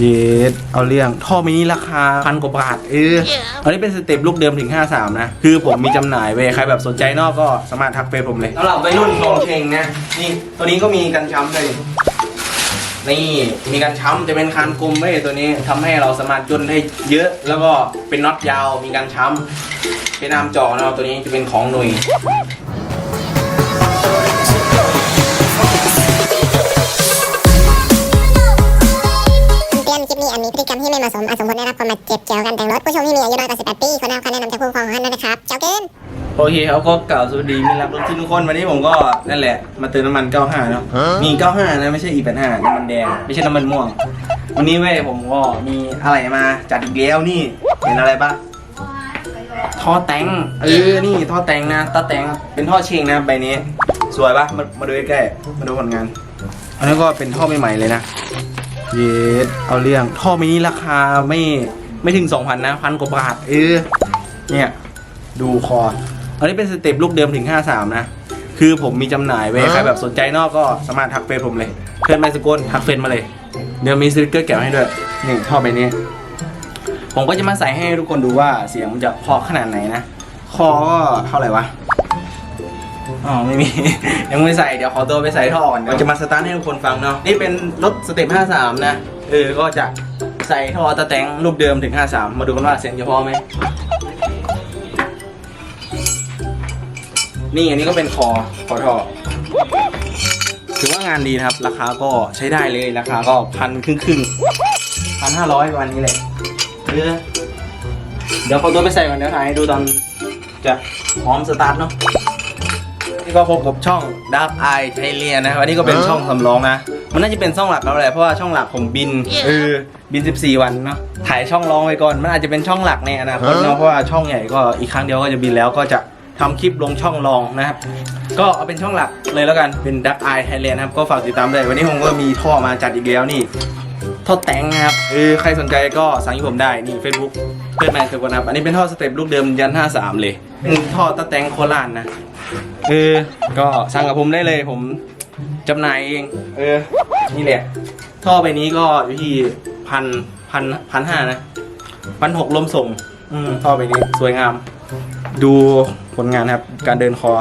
เยสเอาเรื่องท่อมินิราคาพันกว่าบาทเออ อันนี้เป็นสเต็ปลูกเดิมถึง 53 นะ คือผมมีจำหน่ายเว้ยใครแบบสนใจนอกก็สามารถทักเฟซผมเลยสำหรับวัยรุ่นลงเชงนะ นี่ ตัวนี้ก็มีกันช้ำเลย นี่มีการช้ำจะเป็นคานกลมเว้ยตัวนี้ทำให้เราสามารถย่นได้เยอะ แล้วก็เป็นน็อตยาวมีการช้ำเป็นอามจอนะตัวนี้จะเป็นของหน่วย เหมาะสมอาจสมควรได้รับความบาดเจ็บเกี่ยวกับการแต่งรถผู้ชมที่มีอายุน้อยกว่า18ปีควรได้รับคำแนะนำจากผู้ปกครองของท่านด้วยนะครับเจ้าเกินโอเคเขาก็กล่าวสวัสดีมิตรรักรถที่ทุกคนวันนี้ผมก็นั่นแหละ มาเติมน้ำมัน 95 เนาะมี 95 นะไม่ใช่ E85 น้ำมันแดงไม่ใช่น้ำมันม่วง วันนี้เว้ยผมก็มีอะไรมาจัดอีกแล้วนี่เห็นอะไรปะท่อแตงเออนี่ท่อแตงนะตาแตงเป็นท่อเชงนะใบนี้ สวยปะมามาดูใกล้ๆมาดูผลงาน อันนี้ก็เป็นท่อใหม่ๆเลยนะ เยสเอาเรื่องท่อมินิราคาไม่ไม่ถึง 2,000 นะพันกว่าบาท เออ เนี่ย ดูคอ อันนี้เป็นสเต็ปลูกเดิมถึง 53 นะ คือผมมีจำหน่ายเว้ยใครแบบสนใจนอกก็สามารถทักเฟซผมเลย เพื่อนไมสกุลทักเฟซมาเลย เดี๋ยวมีสติกเกอร์แกะให้ด้วย นี่ท่อใบนี้ ผมก็จะมาใส่ให้ทุกคนดูว่าเสียงมันจะเพราะขนาดไหนนะ คอก็เท่าไหร่วะ อ๋อไม่มี ยังไม่ใส่เดี๋ยวขอตัวไปใส่ท่อก่อนเราจะมาสตาร์ทให้ทุกคนฟังเนาะนี่เป็นรถสเต็ป53 นะเออก็จะใส่ท่อตะแตงรูปเดิมถึง 53 มาดูกันว่าเสียงจะพอไหมนี่อันนี้ก็เป็นคอคอท่อถือว่างานดีนะครับ ราคาก็ใช้ได้เลยราคาก็พันครึ่งครึ่งพันห้าร้อยประมาณนี้เลยเออเดี๋ยวขอตัวไปใส่ก่อนเดี๋ยวถ่ายให้ดูตอนจะพร้อมสตาร์ทเนาะนี่ ก็พบกับช่อง Dark Eye Thailand นะครับอันนี้ก็เป็นช่องสำรองนะ มันน่าจะเป็นช่องหลักแล้วแหละเพราะว่าช่องหลักผมบินเออบิน 14 วันเนาะถ่ายช่องรองไว้ก่อน มันอาจจะเป็นช่องหลักในอนาคตเนาะเพราะว่าช่องใหญ่ก็อีกครั้งเดียวก็จะบินแล้วก็จะทำคลิปลงช่องรองนะครับก็เอาเป็นช่องหลักเลยแล้วกันเป็น Dark Eye Thailand นะครับก็ฝากติดตามด้วยวันนี้ผมก็มีท่อมาจัดอีกแล้วนี่ ท่อแตงนะครับเออใครสนใจก็สั่งที่ผมได้นี่ Facebook เพื่อนแมนเซอร์กนะครับอันนี้เป็นท่อสเต็ปลูกเดิมยัน 53 เลยเป็นท่อตะแตงโคราชนะเออก็สั่งกับผมได้เลยผมจำหน่ายเอง เออ นี่แหละ ท่อใบนี้ก็อยู่ที่พันพันพันห้านะพันหกลมส่ง อืมท่อใบนี้สวยงาม ดูผลงานครับ การเดินคอ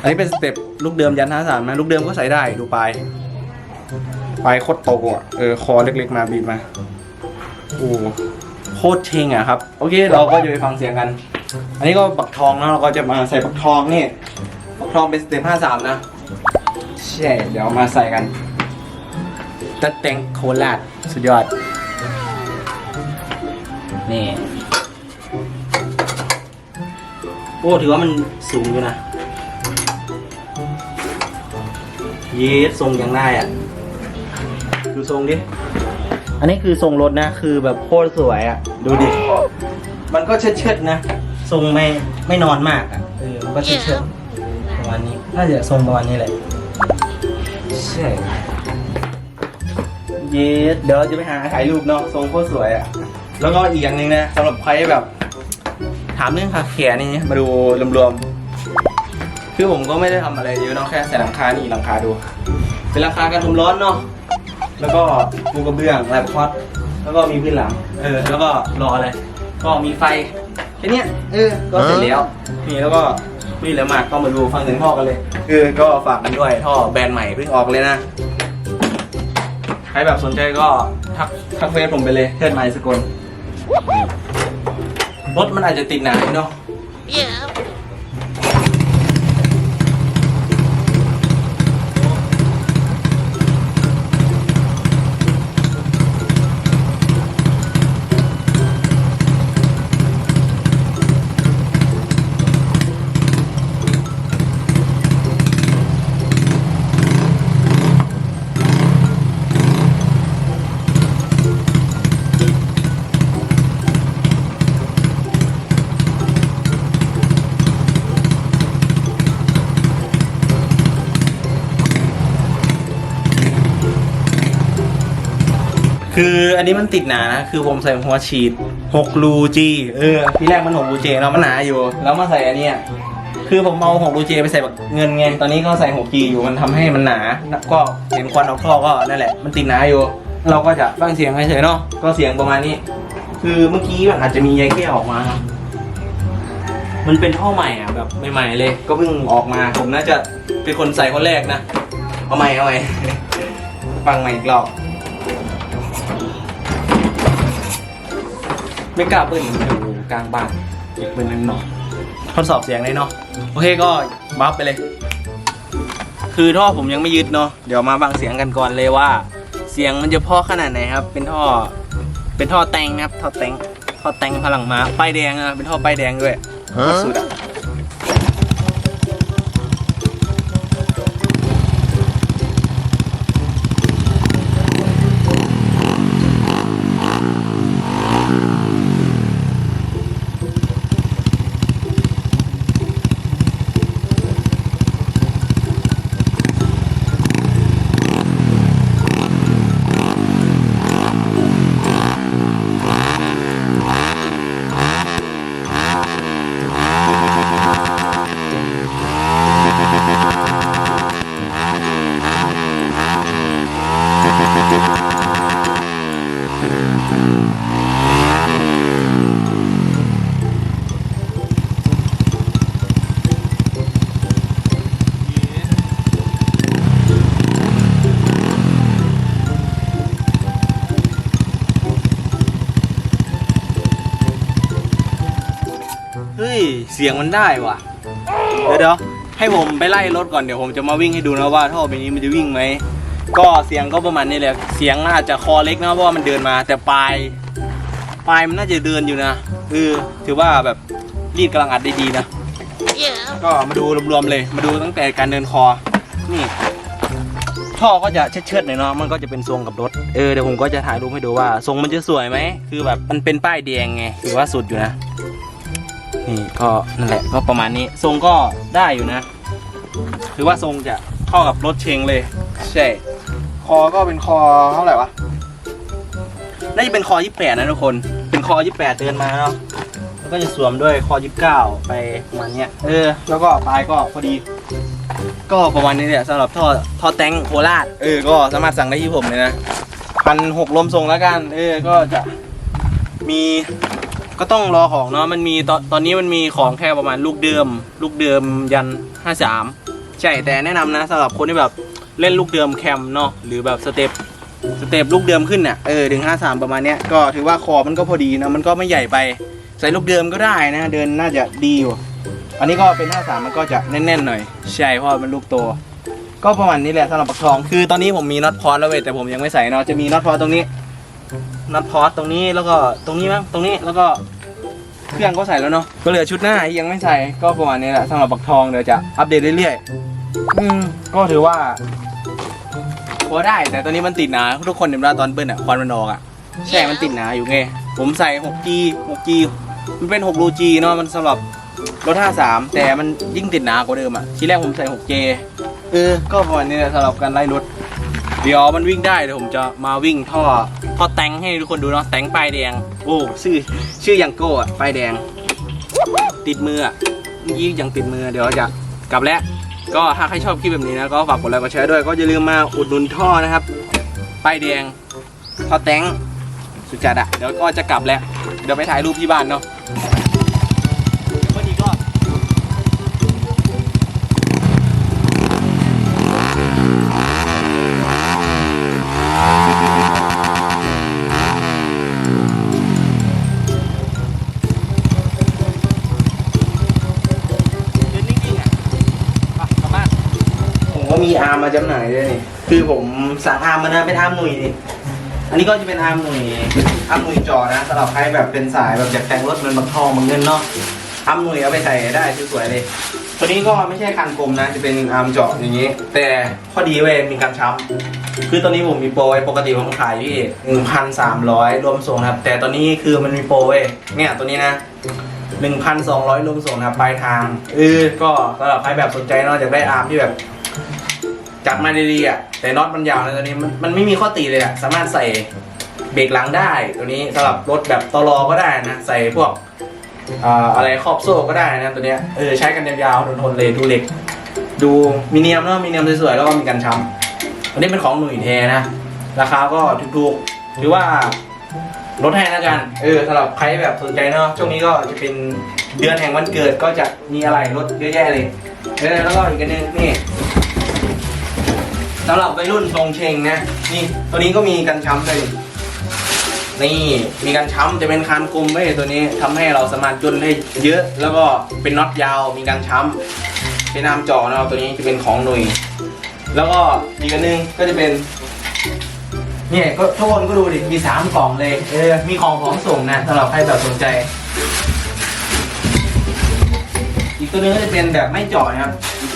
อันนี้เป็นสเต็ปลูกเดิมยันห้าสามนะ ลูกเดิมก็ใส่ได้ดูไป ลายปโคตรโตอะเออคอเล็กๆมาบีบมาโอ้โคตรเชงอะครับ โอเค เราก็จะไปฟังเสียงกัน อันนี้ก็ปักทองนะเราก็จะมาใส่ปักทองนี่ปักทองเป็นสเต็ปห้าสามนะใช่เดี๋ยวมาใส่กันตัดแต่งโคราชสุดยอด นี่ โอ้ ถือว่ามันสูงอยู่นะเยสทรงยังได้อะ ดูทรงดิ อันนี้คือทรงรถนะ คือแบบโคตรสวยอะ ดูดิ มันก็เชิดๆนะ ทรงไม่ไม่นอนมากอะ เออ มันก็เชิดๆประมาณนี้ น่าจะทรงประมาณนี้แหละ ใช่ เยสเดี๋ยวเราจะไปหาถ่ายรูปเนาะ ทรงโคตรสวยอะ แล้วก็อีกอย่างหนึ่งนะสำหรับใครแบบ ถามเรื่องคาแคร์นี่มาดูรวมๆ คือผมก็ไม่ได้ทำอะไรเยอะเนาะ แค่ใส่หลังคานี่หลังคาดู เป็นหลังคากันลมร้อนเนาะ แล้วก็ปูกระเบื้องแลบพอตแล้วก็มีพื้นหลัง เออ แล้วก็รออะไร ก็มีไฟแค่เนี้ยเออ ก็เสร็จแล้ว นี่แล้วก็ไม่มีแล้วมากก็มาดูฟังเสียงท่อกันเลย คือก็ฝากกันด้วยท่อแบรนด์ใหม่เพิ่งออกเลยนะ ใครแบบสนใจก็ทักทักเฟซผมไปเลยเทิดไมล์สกลรถมันอาจจะติดหนาเนาะ คืออันนี้มันติดหนานะ คือผมใส่หัวฉีด6รูจีเออที่แรกมัน6รูเจเนาะมันหนาอยู่ แล้วมาใส่อันเนี้ยคือผมเอา6รูเจไปใส่แบบเงินไง ตอนนี้ก็ใส่6จีอยู่มันทำให้มันหนา ก็เห็นควันออกท่อก็นั่นแหละ มันติดหนาอยู่ เราก็จะฟังเสียงเฉยๆเนาะ ก็เสียงประมาณนี้ คือเมื่อกี้มันอาจจะมียายแก้วออกมา มันเป็นท่อใหม่อะแบบใหม่ๆเลย ก็เพิ่งออกมา ผมน่าจะเป็นคนใส่คนแรกนะ เอาใหม่เอาใหม่ ฟังใหม่อีกรอบ ไม่กล้าเบิ้ลอยู่กลางบ้านเก็บเบิ้ลนั่นหน่อยทดสอบเสียงเลยเนาะโอเคก็บัฟไปเลย คือท่อผมยังไม่ยึดเนาะเดี๋ยวมาฟังเสียงกันก่อนเลยว่า เสียงมันจะเพอขนาดไหนครับ เป็นท่อ เป็นท่อแตงนะครับท่อแตงท่อแตงพลังมาป้ายแดงอะเป็นท่อป้ายแดงด้วยสุดอะ ฮ้ย เสียงมันได้ว่ะ เดี๋ยวเดี๋ยวให้ผมไปไล่รถก่อนเดี๋ยวผมจะมาวิ่งให้ดูนะว่าท่อไปนี้มันจะวิ่งไหม ก็เสียงก็ประมาณนี้แหละ เสียงอาจจะคอเล็กนะเพราะว่ามันเดินมาแต่ปลายปลายมันน่าจะเดินอยู่นะเออถือว่าแบบรีดกำลังอัดได้ดีนะ ก็มาดูรวมๆเลย มาดูตั้งแต่การเดินคอ นี่ ท่อก็จะเชิดๆหน่อยเนาะ มันก็จะเป็นทรงกับรถ เออเดี๋ยวผมก็จะถ่ายรูปให้ดูว่าทรงมันจะสวยไหม คือแบบมันเป็นป้ายแดงไง ถือว่าสุดอยู่นะ นี่ก็นั่นแหละก็ประมาณนี้ทรงก็ได้อยู่นะถือว่าทรงจะเข้ากับรถเชงเลย ใช่ คอก็เป็นคอเท่าไหร่วะน่าจะเป็นคอ 28 นะทุกคน เป็นคอ 28 เดินมาเนาะแล้วก็จะสวมด้วยคอ 29 ไปประมาณเนี้ยเออ แล้วก็ปลายก็พอดี ก็ประมาณนี้เนี่ยสำหรับท่อท่อแตงโคราชเออ ก็สามารถสั่งได้ที่ผมเลยนะพันหกลมทรงแล้วกัน เออ ก็จะมี ก็ต้องรอของเนาะมันมีตอนตอนนี้มันมีของแค่ประมาณลูกเดิม ลูกเดิมยัน 53 ใช่แต่แนะนำนะสำหรับคนที่แบบเล่นลูกเดิมแคมเนาะหรือแบบสเต็ปสเต็ปลูกเดิมขึ้นเนี่ยเออถึง53 ประมาณเนี้ยก็ถือว่าคอมันก็พอดีนะมันก็ไม่ใหญ่ไป ใส่ลูกเดิมก็ได้นะเดินน่าจะดีอยู่อันนี้ก็เป็น 53 มันก็จะแน่นๆหน่อย ใช่เพราะมันลูกโตก็ประมาณนี้แหละสำหรับปักทอง คือตอนนี้ผมมีน็อตพอสแล้วเว้ยแต่ผมยังไม่ใส่เนาะจะมีน็อตพอสตรงนี้ น็อตพอสตรงนี้แล้วก็ตรงนี้มั้งตรงนี้แล้วก็เครื่องก็ใส่แล้วเนาะก็เหลือชุดหน้าที่ยังไม่ใส่ก็ประมาณนี้แหละสำหรับปักทองเดี๋ยวจะอัปเดตเรื่อยๆอืมก็ถือว่าพอได้แต่ตอนนี้มันติดหนาทุกคนเห็นว่าตอนเบิ้ลอะควันมันออกอะใช่มันติดหนาอยู่ไงผมใส่ 6G 6G มันเป็น6รู G เนาะมันสำหรับรถ53แต่มันยิ่งติดหนากว่าเดิมอะทีแรกผมใส่ 6J เออก็ประมาณนี้แหละสำหรับการไล่รถ เดี๋ยวมันวิ่งได้เดี๋ยวผมจะมาวิ่งท่อท่อแตงให้ทุกคนดูเนาะแตงป้ายแดง โอ้ชื่อชื่อยังโก้อะป้ายแดง ติดมืออะเมื่อกี้ยังติดมือเดี๋ยวจะกลับแล้ว ก็ถ้าใครชอบคลิปแบบนี้นะก็ฝากกดไลค์กดแชร์ด้วย ก็อย่าลืมมาอุดหนุนท่อนะครับป้ายแดงท่อแตงสุดจัดอะเดี๋ยวก็จะกลับแล้วเดี๋ยวไปถ่ายรูปที่บ้านเนาะ อาร์มมาจำหน่ายด้วยนี่ คือผมสั่งอาร์มมานะเป็นอาร์มหนุ่ยนี่ อันนี้ก็จะเป็นอาร์มหนุ่ยอาร์มหนุ่ยจอนะสำหรับใครแบบเป็นสายแบบอยากแต่งรถเงินบักทองบักเงินเนาะอาร์มหนุ่ยเอาไปใส่ได้สวยๆเลย ตัวนี้ก็ไม่ใช่คันกลมนะ จะเป็นอาร์มจาะอย่างนี้ แต่ข้อดีเว้ยมีการช้ำคือตอนนี้ผมมีโปรไว้ปกติผมขายที่หนึ่งพันสามร้อยรวมส่งนะครับ แต่ตอนนี้คือมันมีโปรเว้ยเนี่ยตัวนี้นะหนึ่งพันสองร้อยรวมส่งนะครับปลายทางเออก็สำหรับใครแบบสนใจเนาะอยากได้อาร์มที่แบบ จัดมาดีๆอะแต่น็อตมันยาวนะตัวนี้มันมันไม่มีข้อตีเลยอะสามารถใส่เบรกหลังได้ ตัวนี้สำหรับรถแบบตลอก็ได้นะใส่พวกอ่าอะไรครอบโซ่ก็ได้นะตัวเนี้ยเออใช้กันยาวๆทนๆเลยดูเหล็ก ดูมีเนียมเนาะมีเนียมสวยๆแล้วก็มีกันช้ำอันนี้เป็นของหนุ่ยแท้นะราคาก็ถูกๆถือว่าลดให้แล้วกัน เออสำหรับใครแบบสนใจเนาะ ช่วงนี้ก็จะเป็นเดือนแห่งวันเกิดก็จะมีอะไรลดเยอะแยะเลย เออแล้วก็อีกอันนึงนี่ สำหรับวัยรุ่นทรงเชงนะนี่ตัวนี้ก็มีกันช้ำเลยนี่มีการช้ำจะเป็นคานกลมไว้ยตัวนี้ทำให้เราสามารถจนได้เยอะ แล้วก็เป็นน็อตยาวมีการช้ำเป็นน้ำจ่อนะครับตัวนี้จะเป็นของหน่วยแล้วก็อีกอันหนึงก็จะเป็นเนี่ยก็ทุกคนก็ดูดิมีสามกล่องเลยเออมีของของส่งนะสำหรับใครแบบสนใจ อีกตัวหนึงก็จะเป็นแบบไม่เจาะนะครับ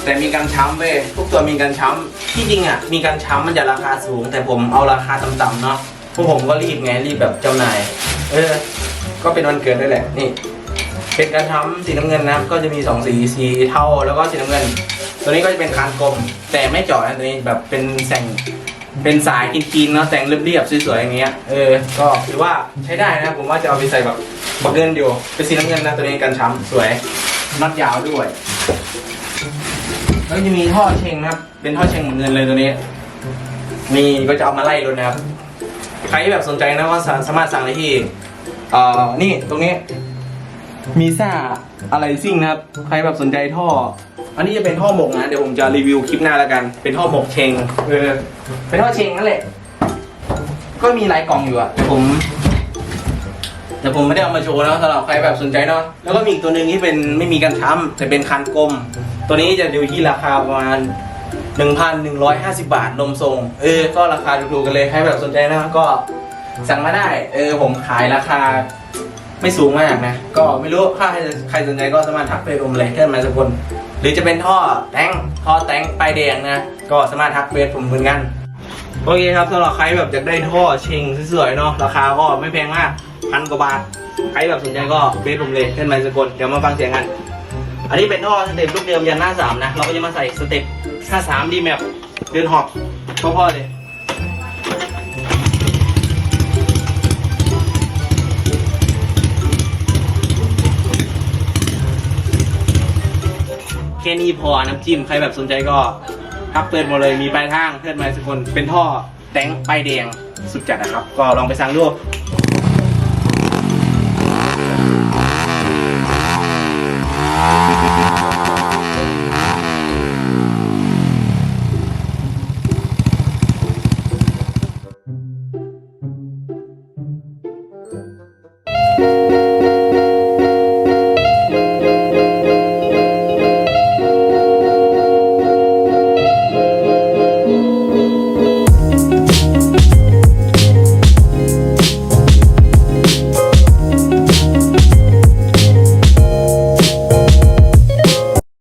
แต่มีการช้ำเว้ยทุกตัวมีการช้ำที่จริงอะมีการช้ำมันจะราคาสูง แต่ผมเอาราคาต่ำๆเนาะพวกผมก็รีบไงรีบแบบจำหน่าย เออ ก็เป็นวันเกิดด้วยแหละนี่ เป็นการช้ำสีน้ำเงินนะก็จะมีสองสีสีเทาแล้วก็สีน้ำเงิน ตัวนี้ก็จะเป็นคานกลม แต่ไม่เจาะนะตัวนี้แบบเป็นแสงเป็นสายกินๆเนาะแต่งเรียบๆสวยๆอย่างเงี้ยเออก็ถือว่าใช้ได้นะผมว่าจะเอาไปใส่แบบบักเงินอยู่เป็นสีน้ำเงินนะตัวนี้กันช้ำสวยมัดยาวด้วย แล้วจะมีท่อเชงนะครับ เป็นท่อเชงเหมือนเงินเลยตัวนี้ มีก็จะเอามาไล่รถนะครับ ใครแบบสนใจนะก็สาสามารถสั่งได้ที่เอ่อนี่ตรงนี้ มีซ่าอะไรซิ่งนะครับ ใครแบบสนใจท่อ อันนี้จะเป็นท่อหมกนะ เดี๋ยวผมจะรีวิวคลิปหน้าแล้วกัน เป็นท่อหมกเชงเออเป็นท่อเชงนั่นแหละ ก็มีหลายกล่องอยู่อะแต่ผมแต่ผมไม่ได้เอามาโชว์นะสำหรับใครแบบสนใจเนาะแล้วก็มีอีกตัวหนึ่งที่เป็นไม่มีกันช้ำแต่เป็นคันกลม ตัวนี้จะอยู่ที่ราคาประมาณ 1,150 บาทนมทรง เออ ก็ราคาถูกๆกันเลยใครแบบสนใจนะก็สั่งมาได้ เออ ผมขายราคาไม่สูงมากนะ ก็ไม่รู้ถ้าใครใครสนใจก็สามารถทักเฟซผมเลยแค่มาสกุลหรือจะเป็นท่อแตงท่อแตงปลายแดงนะ ก็สามารถทักเฟซผมเหมือนกัน โอเคครับสำหรับใครแบบอยากได้ท่อเชงสวยๆเนาะ ราคาก็ไม่แพงมากพันกว่าบาท ใครแบบสนใจก็เฟซผมเลยเช่นไมสกลเดี๋ยวมาฟังเสียงกัน อันนี้เป็นท่อสเต็ปลูกเดิมยันหน้าสามนะ เราก็จะมาใส่สเต็ปหน้าสามดีแมปเดินหอบพ่อๆเลยแค่นี้พอน้ำจิ้มใครแบบสนใจก็ทักเปิดหมาเลยมีปลายทางเพื่อนไมสกลเป็นท่อแตงป้ายแดงสุดจัดนะครับ ก็ลองไปสั่งดู